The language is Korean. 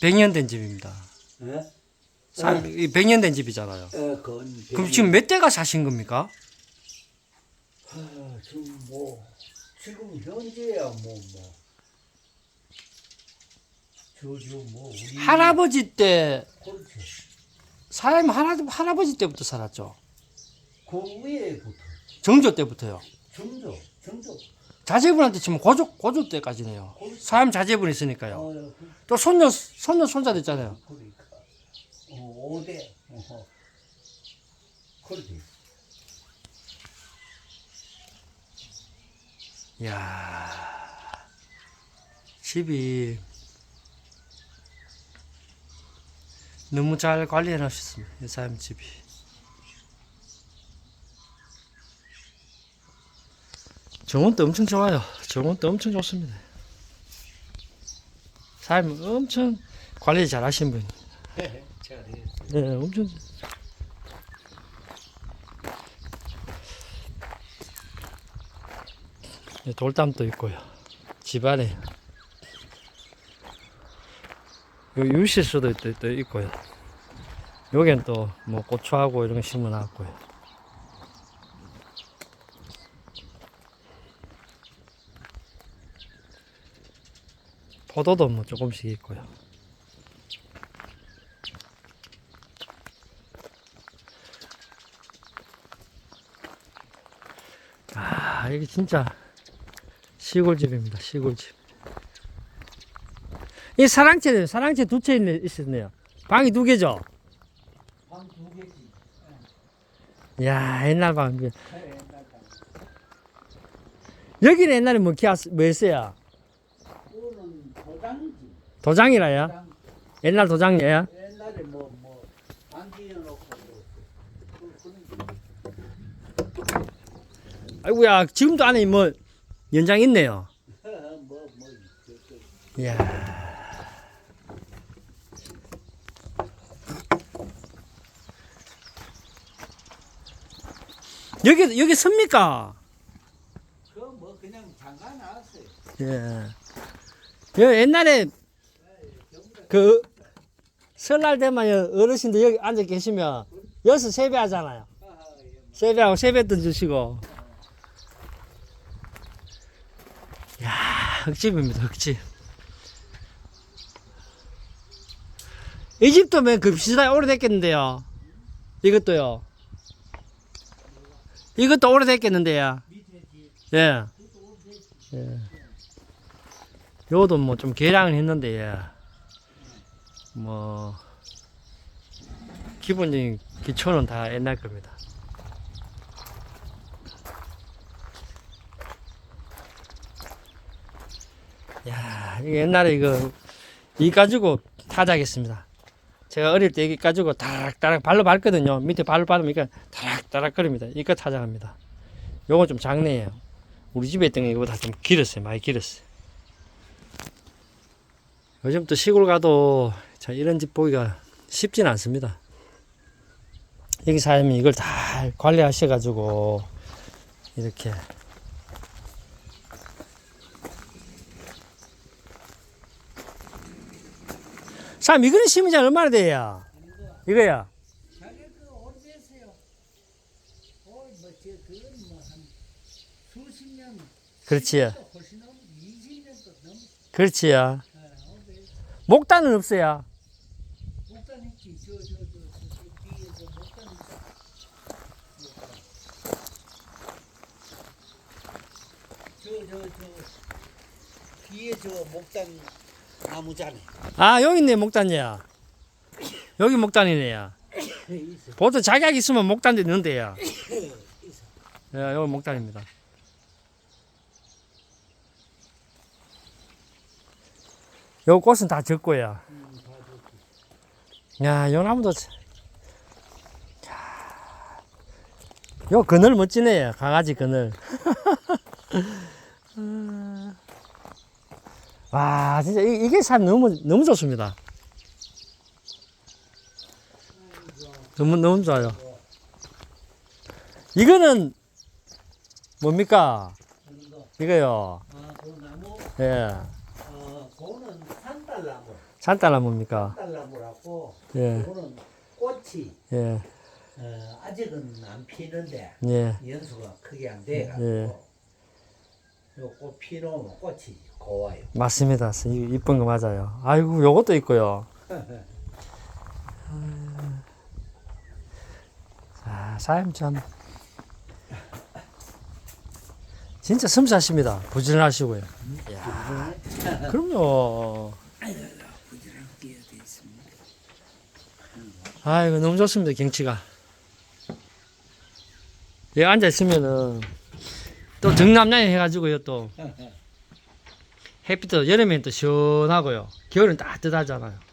100년 된 집입니다. 예? 사, 이 100년 된 집이잖아요. 예, 그건 그럼 지금 몇 대가 사신 겁니까? 아, 지금 뭐 지금 현재야 뭐 뭐. 저저 뭐 우리 할아버지 때 그렇지. 사람 할아, 할아버지 때부터 살았죠. 그 위에부터 정조 때부터요. 정조 정조. 자제분한테 치면 고조 고조 때까지네요. 사람 자제분 있으니까요. 어, 그, 또 손녀 손녀 손자 됐잖아요. 그러니까 어, 5대. 어, 그렇지. 이야 집이 너무 잘 관리해 놓으셨습니다. 이 사람 집이. 정원도 엄청 좋아요. 정원도 엄청 좋습니다. 사람 엄청 관리 잘 하신 분. 잘해. 네, 엄청. 네, 돌담도 있고요. 집안에 요 유실수도 있고요. 여기는 또 뭐 고추하고 이런 거 심어놨고요. 포도도 뭐 조금씩 있고요. 아, 이게 진짜 시골집입니다. 시골집. 이 사랑채, 사랑채 두 채 있었네요. 방이 두 개죠? 방 두 개지. 이야, 옛날 방. 예, 옛날 방. 여기는 옛날에 뭐 기아, 뭐였어요? 그거는 도장이지. 도장이라요? 도장. 옛날 도장이에요? 옛날에 뭐뭐 안기어 놓고 뭐 그- 아이고야, 지금도 안에 뭐 연장 있네요. 뭐뭐 그, 그, 이야. 여기, 여기 섭니까? 그 뭐 그냥 잠깐 나왔어요. 예. 여 옛날에 그 설날 되면 여- 어르신들 여기 앉아 계시면 여기서 세배 하잖아요. 아, 예. 세배하고 세배 던주시고. 야 흙집입니다, 흙집. 이 집도 맨 급시다 오래됐겠는데요. 이것도요. 이것도 오래됐겠는데요. 예. 예. 요도 뭐 좀 개량을 했는데, 예. 뭐, 기본적인 기초는 다 옛날 겁니다. 야, 옛날에 이거, 이 가지고 타작했습니다. 제가 어릴 때 이거 가지고 다락다락 발로 밟거든요. 밑에 발로 이거 다락다락 거립니다. 이거 타작합니다. 요건 좀 작네요. 우리 집에 있던 거 이거보다 좀 길었어요. 많이 길었어요. 요즘 또 시골 가도 참 이런 집 보기가 쉽진 않습니다. 여기 사람이 이걸 다 관리하셔가지고 이렇게 참 이거는 심은 지 얼마나 돼요? 이거야. 그 그렇지. 훨씬 넘 20년도 넘 그렇지요. 아, 오래 목단은 없어요. 아 여기 있네 목단이야. 여기 목단이네요. 있어. 보통 작약 있으면 목단도 있는데요. 예, 여기 목단입니다. 요 꽃은 다 적고요. 음. 야, 요 나무도. 요 그늘 멋지네요. 강아지 그늘. 와, 진짜 이, 이게 참 너무 너무 좋습니다. 너무 너무 좋아요. 이거는 뭡니까? 이거요. 아, 그. 예. 어, 그거는 산딸 산딸나무. 산딸나무입니까? 산딸나무라고. 예, 이거는 꽃이 예, 어, 아직은 안 피는데 예, 연수가 크게 안 돼가지고 예. 요꽃 피놓으면 꽃이 고와요. 맞습니다. 이- 이쁜 거 맞아요. 아이고, 요것도 있고요. 자, 사임 참. 진짜 섬세하십니다. 부지런하시고요. 이야, 그럼요. 아이고, 너무 좋습니다, 경치가. 여기 앉아 있으면은, 또 등남양이 해가지고요, 또. 햇빛도 여름엔 또 시원하고요. 겨울은 따뜻하잖아요.